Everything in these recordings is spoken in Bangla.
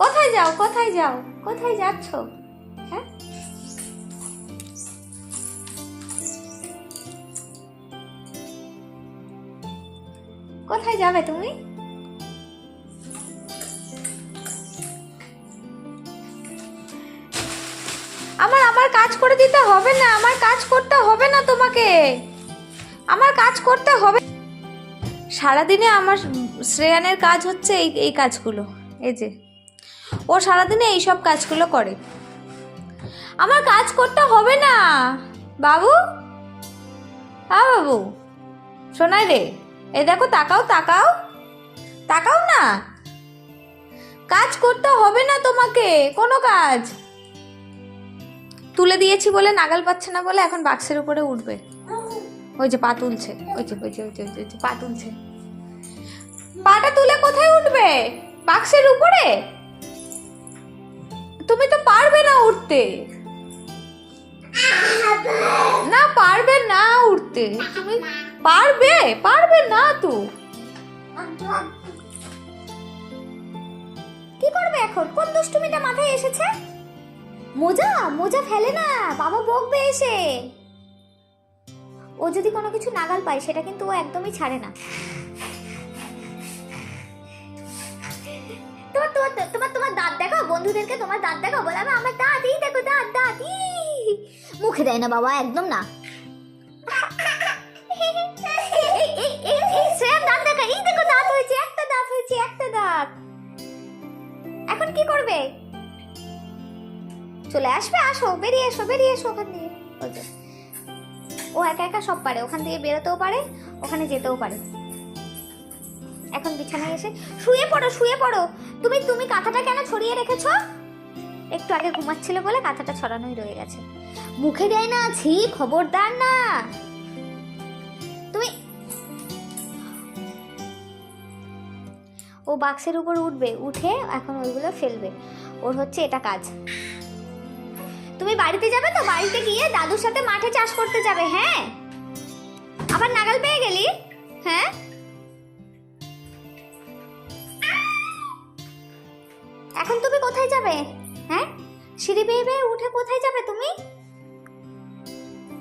কোথায় যাও কোথায় যাও, কোথায় যাচ্ছ? হ্যাঁ? কোথায় যাবে তুমি? আমার আমার কাজ করে দিতে হবে না, আমার কাজ করতে হবে না তোমাকে। আমার কাজ করতে হবে। সারাদিনে আমার শ্রেয়ানের কাজ হচ্ছে এই এই কাজগুলো, এই যে। ও সারাদিনে এই সব কাজগুলো করে। আমার কাজ করতে হবে না। বাবু? হ্যাঁ বাবু। শোনাই রে এ দেখো তাকাও তাকাও। তাকাও না। কাজ করতে হবে না তোমাকে কোনো কাজ। তুলে দিয়েছি বলে নাগাল পাচ্ছে না বলে এখন বাক্সের উপরে উঠবে। ওই যে পা তুলছে ওই যে ওই যে ওই যে, ওই যে পা তুলছে। পাটা তুলে কোথায় উঠবে? বাক্সের উপরে? তুমি তো পারবে না উঠতে না, পারবে না উঠতে তুমি পারবে পারবে না তো। কি করবে এখন? কোন দুষ্টুমিটা মাথায় এসেছে? মোজা মোজা ফেলে না, বাবা বকবে এসে। ও যদি কোনো কিছু নাগাল পায়, সেটা কিন্তু ও একদমই ছাড়ে না। তোমার তোমার দাঁত দেখাও বন্ধুদেরকে তোমার দাঁত দেখাও বলে আমি আমার দাঁত দেখো দাঁত দাঁত মুখে দেয় না বাবা একদম না দেখা দেখো এখন কি করবে চলে আসবে আসো বেরিয়ে এসো বেরিয়ে এসো ওখান দিয়ে ও একা একা সব পারে ওখান থেকে বেরোতেও পারে ওখানে যেতেও পারে এখন বিছানায় এসে শুয়ে পড়ো শুয়ে পড়ো তুমি তুমি কাঁথাটা কেন ছড়িয়ে রেখেছো? একটু আগে ঘুমাচ্ছিল বলে কাঁথাটা ছড়ানোই রয়ে গেছে। মুখে দেয় না, ছি, খবরদার না। তুমি ও বাক্সের উপর উঠবে, উঠে এখন ওইগুলো ফেলবে। ওর হচ্ছে এটা কাজ। তুমি বাড়িতে যাবে তো? বাড়িতে গিয়ে দাদুর সাথে মাঠে চাষ করতে যাবে হ্যাঁ? আবার নাগাল পেয়ে গেলি? হ্যাঁ? এখন তুমি কোথায় যাবে? হ্যাঁ? সিঁড়ি বেয়ে বেয়ে উঠে কোথায় যাবে তুমি?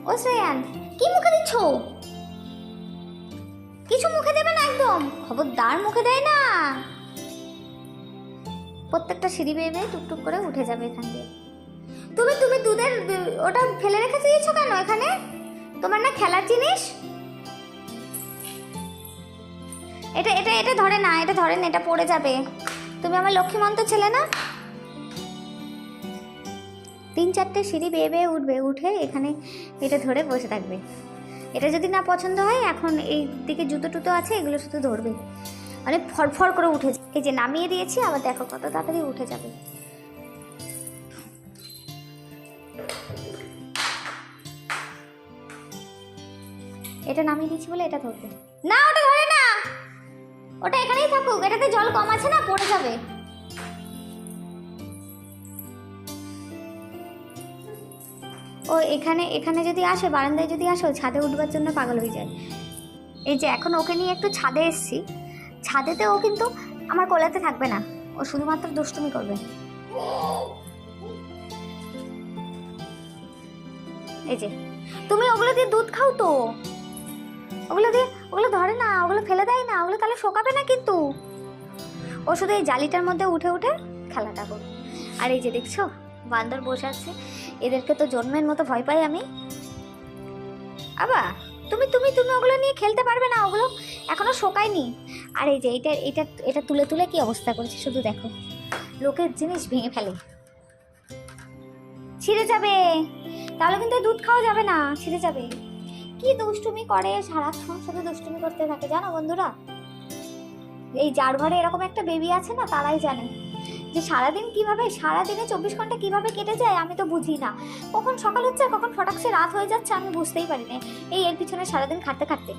ও শ্রেয়ান, কি মুখে দিচ্ছ? কিছু মুখে দেবে না একদম। খবরদার মুখে দেয় না। প্রত্যেকটা সিঁড়ি বেয়ে বেয়ে টুকটুক করে উঠে যাবে এখান দিয়ে। তুমি তুমি দুধের, ওটা ফেলে রেখে দিয়েছ কেন এখানে? তোমার না খেলার জিনিস? এটা এটা এটা ধরে না, এটা ধরে না, এটা পড়ে যাবে। তুমি আমার লক্ষ্মীমন্ত ছেলে না? তিন চারটে সিঁড়ি বেয়ে বেয়ে উঠবে, উঠে এখানে এটা ধরে বসে থাকবে। এটা যদি না পছন্দ হয়, এখন এই দিকে জুতো টুতো আছে, এগুলো শুধু ধরবে। মানে ফরফর করে উঠে এই যে নামিয়ে দিয়েছি, আবার দেখো কত তাড়াতাড়ি উঠে যাবে। এটা নামিয়ে দিয়েছি বলে এটা ধরবে। না, ওটা ওটা এখানেই থাকুক, এটাতে জল কম আছে না, পড়ে যাবে। ও, এখানে এখানে যদি আসে, বারান্দায় যদি আসে ছাদে উঠবার জন্য পাগল হয়ে যায়। এই যে এখন ওকে নিয়ে একটু ছাদে এসছি, ছাদেতে ও কিন্তু আমার কোলাতে থাকবে না, ও শুধুমাত্র দুষ্টুমি করবে। এই যে, তুমি ওগুলো দিয়ে দুধ খাও তো, ওগুলো দিয়ে ওগুলো ধরে না, ওগুলো ফেলে দেয় না, ওগুলো তাহলে শোকাবে না কিন্তু। ও শুধু এই জালিটার মধ্যে উঠে উঠে খেলাটা করবে। আর এই যে দেখছ, বান্দর বসে আছে। এদেরকে তো জন্মের মতো ভয় পাই আমি। আবা, তুমি তুমি তুমি ওগুলো নিয়ে খেলতে পারবে না, ওগুলো এখনও শোকায়নি। আর এই যে এটা এটা এটা তুলে তুলে কি অবস্থা করেছে, শুধু দেখো। লোকের জিনিস ভেঙে ফেলে। ছিঁড়ে যাবে। তাহলে কিন্তু দুধ খাওয়া যাবে না, ছিঁড়ে যাবে। কি দুষ্টুমি করে সারাক্ষণ শুধু দুষ্টুমি করতে থাকে, জানো বন্ধুরা? এই যার ঘরে এরকম একটা বেবি আছে না, তারাই জানে। যে সারাদিন কীভাবে, সারাদিনে চব্বিশ ঘণ্টা কীভাবে কেটে যায় আমি তো বুঝি না। কখন সকাল হচ্ছে কখন ফটাকসে রাত হয়ে যাচ্ছে আমি বুঝতেই পারি না এই এর পিছনে সারাদিন খাটতে খাটতে।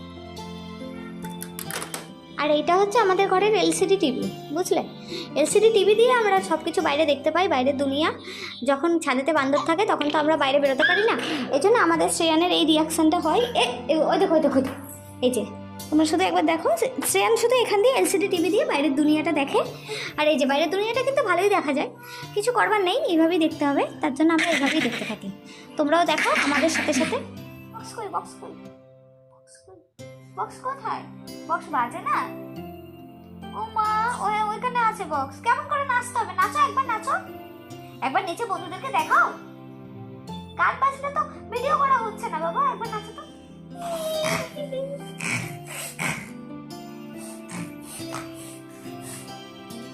আর এইটা হচ্ছে আমাদের ঘরের এলসিডি টিভি বুঝলে? এলসিডি টিভি দিয়ে আমরা সব কিছু বাইরে দেখতে পাই, বাইরের দুনিয়া। যখন ছাদেতে বান্দর থাকে, তখন তো আমরা বাইরে বেরোতে পারি না। এই জন্য আমাদের শ্রেয়ানের এই রিয়াকশনটা হয়। এ ওই দেখো দেখো এই যে, তোমরা শুধু একবার দেখো শ্রেয়ান শুধু এখান দিয়ে এলসিডি টিভি দিয়ে বাইরের দুনিয়াটা দেখে। আর এই যে, বাইরের দুনিয়াটা কিন্তু ভালোই দেখা যায়। কিছু করবার নেই, এইভাবেই দেখতে হবে। তার জন্য আমরা এইভাবেই দেখতে থাকি। তোমরাও দেখো আমাদের সাথে সাথে। বক্স কই বক্স কই বক্স কোথায়? বক্স বাজে না? ও মা, ওই ওইখানে আছে বক্স কেমন করে নাচতে হবে? নাচো একবার নাচো। একবার নিচে বন্ধুদেরকে দেখাও। গান বাজলে তো ভিডিও করা হচ্ছে না বাবা, একবার নাচো তো।